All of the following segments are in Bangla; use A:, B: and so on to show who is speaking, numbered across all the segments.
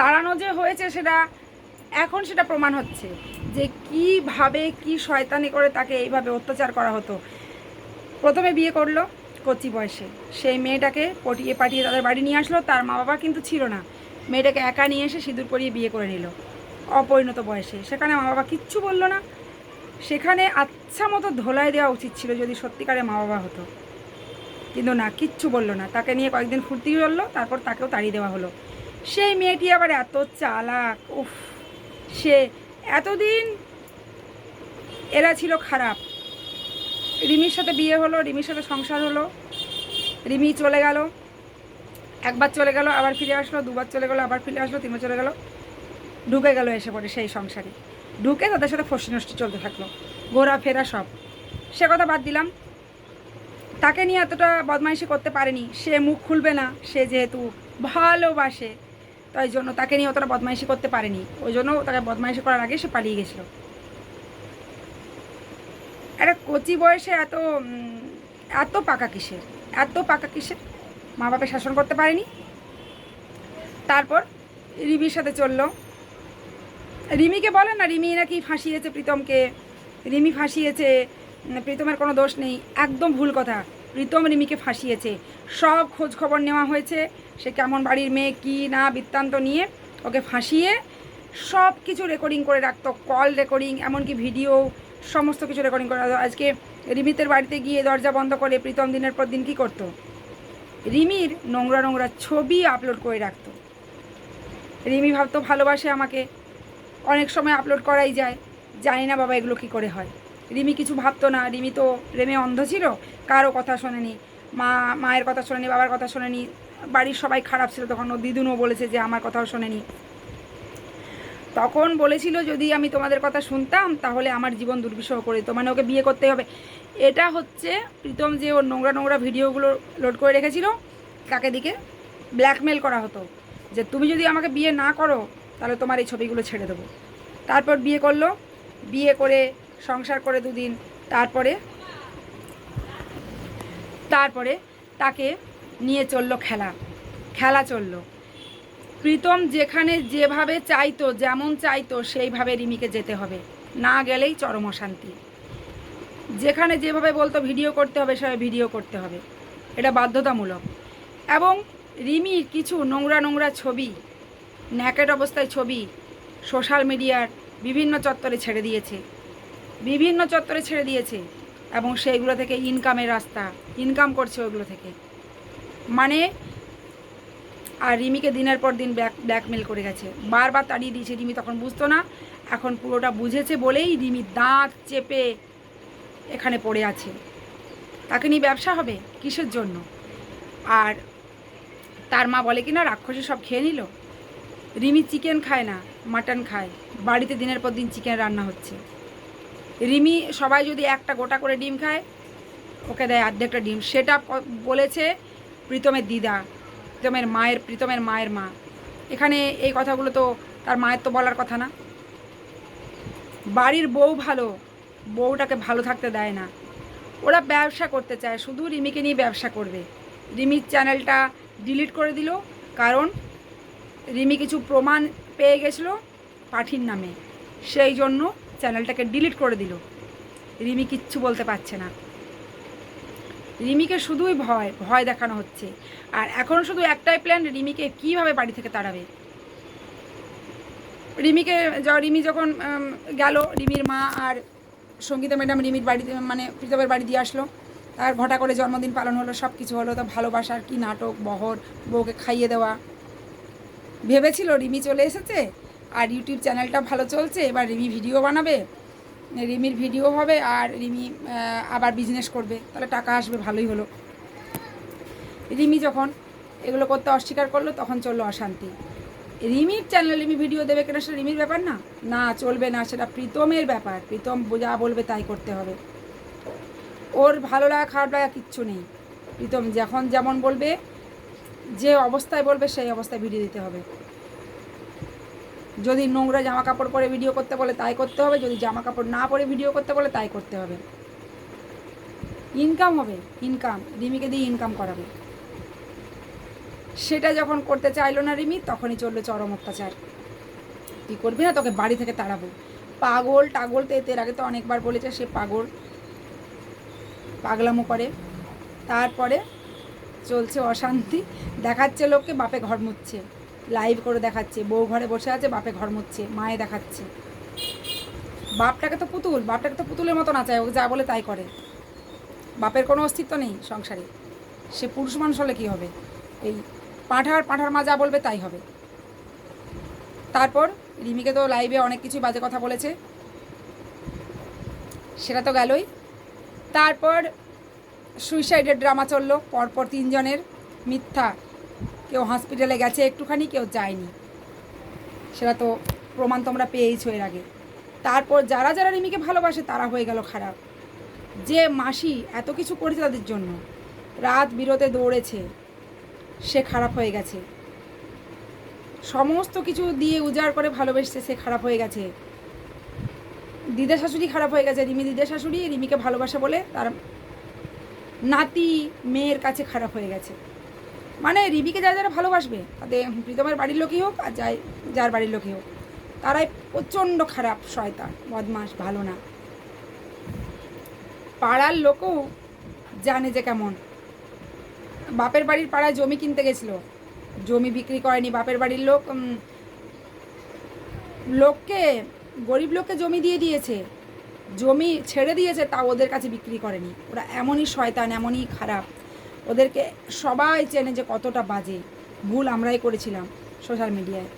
A: তাড়ানো যে হয়েছে সেটা, এখন সেটা প্রমাণ হচ্ছে যে কীভাবে কি শয়তানি করে তাকে এইভাবে অত্যাচার করা হতো। প্রথমে বিয়ে করল কচি বয়সে। সেই মেয়েটাকে পটিয়ে পাঠিয়ে তাদের বাড়ি নিয়ে আসলো, তার মা বাবা কিন্তু ছিল না। মেয়েটাকে একা নিয়ে এসে সিঁদুর পরিয়ে বিয়ে করে নিল অপরিণত বয়সে। সেখানে মা বাবা কিচ্ছু বলল না। সেখানে আচ্ছা মতো ধোলাই দেওয়া উচিত ছিল যদি সত্যিকারে মা বাবা হতো। কিন্তু না, কিচ্ছু বলল না। তাকে নিয়ে কয়েকদিন ফুর্তি করল, তারপর তাকেও তাড়িয়ে দেওয়া হলো। সেই মেয়েটি আবার এত চালাক, উফ, সে এতদিন এরা ছিল খারাপ। রিমির সাথে বিয়ে হলো, রিমির সাথে সংসার হলো, রিমি চলে গেল, একবার চলে গেল, আবার ফিরে আসলো, দুবার চলে গেলো, আবার ফিরে আসলো, তিনবার চলে গেল। ঢুকে গেল এসে পড়ে সেই সংসারে। ঢুকে তাদের সাথে ফষ্টি নষ্টি চলতে থাকল ঘোরাফেরা সব। সে কথা বাদ দিলাম। তাকে নিয়ে এতটা বদমাইশি করতে পারেনি, সে মুখ খুলবে না, সে যেহেতু ভালোবাসে। তাই জন্য তাকে নিয়ে অতটা বদমাইশি করতে পারেনি। ওই জন্য তাকে বদমাইশি করার আগে সে পালিয়ে গেছিল। একটা কচি বয়সে এত এত পাকা কিসের? এত পাকা কিসের? মা বাপে শাসন করতে পারেনি? তারপর রিমির সাথে চলল। রিমিকে বলে না, রিমি নাকি ফাঁসিয়েছে প্রীতমকে। রিমি ফাঁসিয়েছে প্রীতমের কোনো দোষ নেই। একদম ভুল কথা। প্রীতম রিমিকে ফাঁসিয়েছে। সব খোঁজ খবর নেওয়া হয়েছে। সে কেমন বাড়ির মেয়ে, কী না বৃত্তান্ত নিয়ে ওকে ফাঁসিয়ে সব কিছু রেকর্ডিং করে রাখতো কল রেকর্ডিং এমনকি ভিডিও সমস্ত কিছু রেকর্ডিং করে রাখতো। আজকে রিমিতের বাড়িতে গিয়ে দরজা বন্ধ করে প্রীতম দিনের পর দিন কী করতো? রিমির নোংরা নোংরা ছবি আপলোড করে রাখতো। রিমি ভাবতো ভালোবাসে আমাকে। অনেক সময় আপলোড করাই যায়। জানি না বাবা এগুলো কী করে হয়। রিমি কিছু ভাবতো না। রিমি তো প্রেমে অন্ধ ছিল, কারও কথা শোনেনি। মা, মায়ের কথা শোনেনি, বাবার কথা শোনেনি। বাড়ির সবাই খারাপ ছিল তখন, ও দিদুনও বলেছে যে আমার কথাও শোনেনি। তখন বলেছিল, যদি আমি তোমাদের কথা শুনতাম, তাহলে আমার জীবন দুর্বিষহ করে দিত। মানে ওকে বিয়ে করতে হবে। এটা হচ্ছে প্রীতম যে ওর নোংরা নোংরা ভিডিওগুলো লোড করে রেখেছিল তাকে দিকে? ব্ল্যাকমেল করা হতো যে, তুমি যদি আমাকে বিয়ে না করো, তাহলে তোমার এই ছবিগুলো ছেড়ে দেবো। তারপর বিয়ে করল। বিয়ে করে সংসার করে দুদিন, তারপরে তারপরে তাকে নিয়ে চলল খেলা খেলা চলল। প্রীতম যেখানে যেভাবে চাইতো, যেমন চাইতো, সেইভাবে রিমিকে যেতে হবে। না গেলেই চরম অশান্তি। যেখানে যেভাবে বলতো, ভিডিও করতে হবে, সেভাবে ভিডিও করতে হবে। এটা বাধ্যতামূলক। এবং রিমির কিছু নোংরা নোংরা ছবি, ন্যাকেট অবস্থায় ছবি, সোশ্যাল মিডিয়ার বিভিন্ন চত্বরে ছেড়ে দিয়েছে। বিভিন্ন চত্বরে ছেড়ে দিয়েছে এবং সেইগুলো থেকে ইনকামের রাস্তা, ইনকাম করছে ওইগুলো থেকে। মানে আর রিমিকে দিনের পর দিন ব্যাক ব্ল্যাকমেল করে গেছে। বারবার তাড়িয়ে দিয়েছে রিমি, তখন বুঝতো না। এখন পুরোটা বুঝেছে বলেই রিমি দাঁত চেপে এখানে পড়ে আছে। তাকে নিয়ে ব্যবসা হবে? কিসের জন্য? আর তার মা বলে কি না রাক্ষসী সব খেয়ে নিল? রিমি চিকেন খায় না, মাটন খায়। বাড়িতে দিনের পর দিন চিকেন রান্না হচ্ছে। রিমি সবাই যদি একটা গোটা করে ডিম খায়, ওকে দেয় অর্ধেকটা ডিম। সেটা বলেছে প্রীতমের দিদা, প্রীতমের মায়ের প্রীতমের মায়ের মা। এখানে এই কথাগুলো তো তার মায়ের তো বলার কথা না। বাড়ির বউ ভালো, বউটাকে ভালো থাকতে দেয় না। ওরা ব্যবসা করতে চায়, শুধু রিমিকে নিয়ে ব্যবসা করবে। রিমির চ্যানেলটা ডিলিট করে দিল, কারণ রিমি কিছু প্রমাণ পেয়ে গেছিল পাঠির নামে। সেই জন্য চ্যানেলটাকে ডিলিট করে দিল। রিমি কিচ্ছু বলতে পারছে না। রিমিকে শুধুই ভয় ভয় দেখানো হচ্ছে। আর এখন শুধু একটাই প্ল্যান রিমিকে কীভাবে বাড়ি থেকে তাড়াবে? রিমিকে য- রিমি যখন গেল, রিমির মা আর সঙ্গীতা ম্যাডাম রিমির বাড়িতে মানে প্রীতমের বাড়ি দিয়ে আসলো। তার ঘটা করে জন্মদিন পালন হলো সব কিছু হলো, তো ভালোবাসার কি নাটক, বহর, বউকে খাইয়ে দেওয়া। ভেবেছিল রিমি চলে এসেছে? আর ইউটিউব চ্যানেলটা ভালো চলছে, এবার রিমি ভিডিও বানাবে। রিমির ভিডিও হবে আর রিমি আবার বিজনেস করবে, তাহলে টাকা আসবে, ভালোই হলো। রিমি যখন এগুলো করতে অস্বীকার করল, তখন চলল অশান্তি। রিমির চ্যানেল রিমি ভিডিও দেবে কিনা সেটা রিমির ব্যাপার না? না, চলবে না, সেটা প্রীতমের ব্যাপার। প্রীতম যা বলবে তাই করতে হবে। ওর ভালো লাগা, খারাপ লাগা কিচ্ছু নেই। প্রীতম যখন যেমন বলবে, যে অবস্থায় বলবে, সেই অবস্থায় ভিডিও দিতে হবে। যদি নোংরা জামা কাপড় পরে ভিডিও করতে বলে, তাই করতে হবে। যদি জামা কাপড় না পরে ভিডিও করতে বলে, তাই করতে হবে। ইনকাম হবে ইনকাম রিমিকে দিয়ে ইনকাম করাবে। সেটা যখন করতে চাইলো না রিমি, তখনই চলল চরম অত্যাচার। তুই করবি না, তোকে বাড়ি থেকে তাড়াবো। পাগল টাগল তো এতে আগে তো অনেকবার বলেছে, সে পাগল। পাগলামো করে। তারপরে চলছে অশান্তি। দেখাচ্ছে লোককে, বাপে ঘর মুচ্ছে লাইভ করে দেখাচ্ছে। বউ ঘরে বসে আছে, বাপে ঘর মুচ্ছে মায়ে দেখাচ্ছে। বাপটাকে তো পুতুল, বাপটাকে তো পুতুলের মতো নাচায় ওকে যা বলে তাই করে। বাপের কোনো অস্তিত্ব নেই সংসারে। সে পুরুষ মানুষ হলে কী হবে? এই পাঁঠার পাঁঠার মা যা বলবে তাই হবে। তারপর রিমিকে তো লাইভে অনেক কিছু বাজে কথা বলেছে। সেটা তো গেলই। তারপর সুইসাইডের ড্রামা চলল, পরপর তিনজনের মিথ্যা কেউ হসপিটালে গেছে, একটুখানি কেউ যায়নি। সেটা তো প্রমাণ তোমরা পেয়েইছো এর আগে। তারপর যারা যারা রিমিকে ভালোবাসে, তারা হয়ে গেল খারাপ। যে মাসি এত কিছু করেছে তাদের জন্য, রাত বিরতে দৌড়েছে, সে খারাপ হয়ে গেছে। সমস্ত কিছু দিয়ে উজাড় করে ভালোবেসছে, সে খারাপ হয়ে গেছে। দিদা শাশুড়ি খারাপ হয়ে গেছে, রিমি দিদা শাশুড়ি রিমিকে ভালোবাসে বলে তার নাতি মেয়ের কাছে খারাপ হয়ে গেছে। মানে রিবিকে যারা যারা ভালোবাসবে, তাদের প্রীতমের বাড়ির লোকই হোক আর যাই যার বাড়ির লোকই হোক, তারাই প্রচণ্ড খারাপ শয়তান বদমাস ভালো না। পাড়ার লোকও জানে যে কেমন। বাপের বাড়ির পাড়ায় জমি কিনতে গেছিল। জমি বিক্রি করেনি বাপের বাড়ির লোক লোককে, গরিব লোককে জমি দিয়ে দিয়েছে। জমি ছেড়ে দিয়েছে, তা ওদের কাছে বিক্রি করেনি। ওরা এমনই শয়তান, এমনই খারাপ। ওদেরকে সবাই চেনে যে কতটা বাজে। ভুল আমরাই করেছিলাম সোশ্যাল মিডিয়ায়।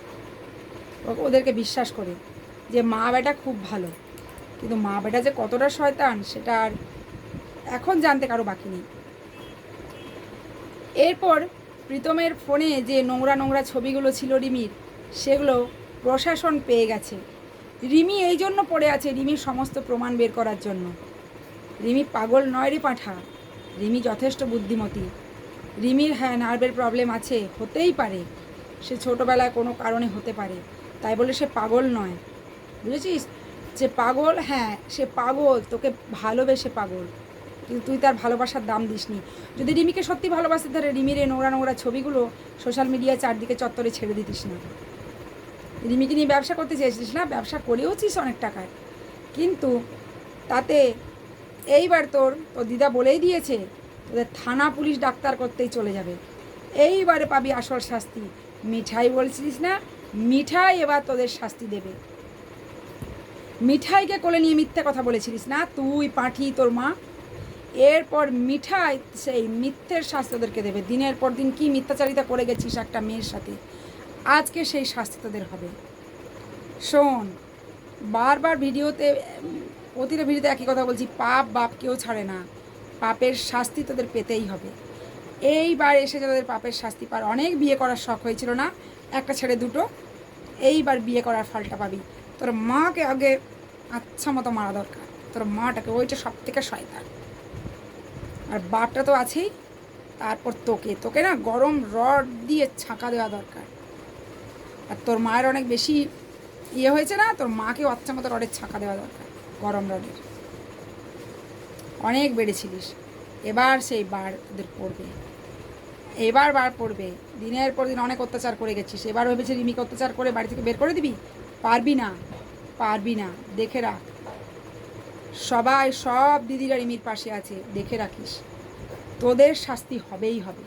A: ওদেরকে বিশ্বাস করে যে মা বেটা খুব ভালো। কিন্তু মা বেটা যে কতটা শয়তান, সেটা আর এখন জানতে কারও বাকি নেই। এরপর প্রীতমের ফোনে যে নোংরা নোংরা ছবিগুলো ছিল রিমির, সেগুলো প্রশাসন পেয়ে গেছে। রিমি এই জন্য পড়ে আছে রিমির সমস্ত প্রমাণ বের করার জন্য। রিমি পাগল নয় রে পাঠা। রিমি যথেষ্ট বুদ্ধিমতী। রিমির হ্যাঁ নার্ভের প্রবলেম আছে, হতেই পারে। সে ছোটোবেলায় কোনো কারণে হতে পারে। তাই বলে সে পাগল নয়। বুঝেছিস? যে পাগল হ্যাঁ সে পাগল, তোকে ভালোবেসে পাগল। কিন্তু তুই তার ভালোবাসার দাম দিসনি। যদি রিমিকে সত্যি ভালোবাসতে তাহলে রিমির এই নোংরা নোংরা ছবিগুলো সোশ্যাল মিডিয়ায় চারদিকে চত্বরে ছেড়ে দিতিস না। রিমিকে নিয়ে ব্যবসা করতে চেয়েছিস না? ব্যবসা করেওছিস অনেক টাকায়। কিন্তু তাতে এইবার তোর তোর দিদা বলেই দিয়েছে, তোদের থানা পুলিশ ডাক্তার করতেই চলে যাবে। এইবারে পাবি আসল শাস্তি। মিঠাই বলছিলিস না? মিঠাই এবার তোদের শাস্তি দেবে। মিঠাইকে কোলে নিয়ে মিথ্যে কথা বলেছিলিস না? তুই পাঠি, তোর মা। এরপর মিঠাই সেই মিথ্যের শাস্তি ওদেরকে দেবে। দিনের পর দিন কি মিথ্যাচারিতা করে গেছিস একটা মেয়ের সাথে? আজকে সেই শাস্তি তোদের হবে। শোন, বারবার ভিডিওতে প্রতিটা ভিডিওতে একই কথা বলছি, পাপ বাপ কেউ ছাড়ে না। পাপের শাস্তি তোদের পেতেই হবে। এইবার এসে তোদের পাপের শাস্তি পার অনেক বিয়ে করার শখ হয়েছিল না? একটা ছেড়ে দুটো, এইবার বিয়ে করার ফলটা পাবি। তোর মাকে আগে আচ্ছা মতো মারা দরকার। তোর মাটাকে, ওইটা সব থেকে শয়তান। আর বাপটা তো আছেই। তারপর তোকে তোকে না গরম রড দিয়ে ছাঁকা দেওয়া দরকার। আর তোর মায়ের অনেক বেশি ইয়ে হয়েছে না? তোর মাকেও আচ্ছা মতো রডের ছাঁকা দেওয়া দরকার। গরম রডের অনেক বেড়েছিলিস। এবার সেই বার তোদের পড়বে। এবার বার পড়বে। দিনের পর দিন অনেক অত্যাচার করে গেছিস। এবার ভেবেছে রিমিকে অত্যাচার করে বাড়ি থেকে বের করে দিবি? পারবি না। পারবি না। দেখে রাখ। সবাই সব দিদিরা রিমির পাশে আছে। দেখে রাখিস। তোদের শাস্তি হবেই হবে।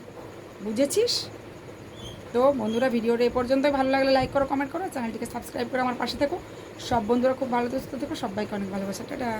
A: বুঝেছিস? তো বন্ধুরা, ভিডিওটা এ পর্যন্তই। ভালো লাগলে লাইক করো কমেন্ট করো, চ্যানেলটিকে সাবস্ক্রাইব করে আমার পাশে থেকো। সব বন্ধুরা খুব ভালো দোস্ত থেকো। সবাইকে অনেক ভালোবাসা। টাটা।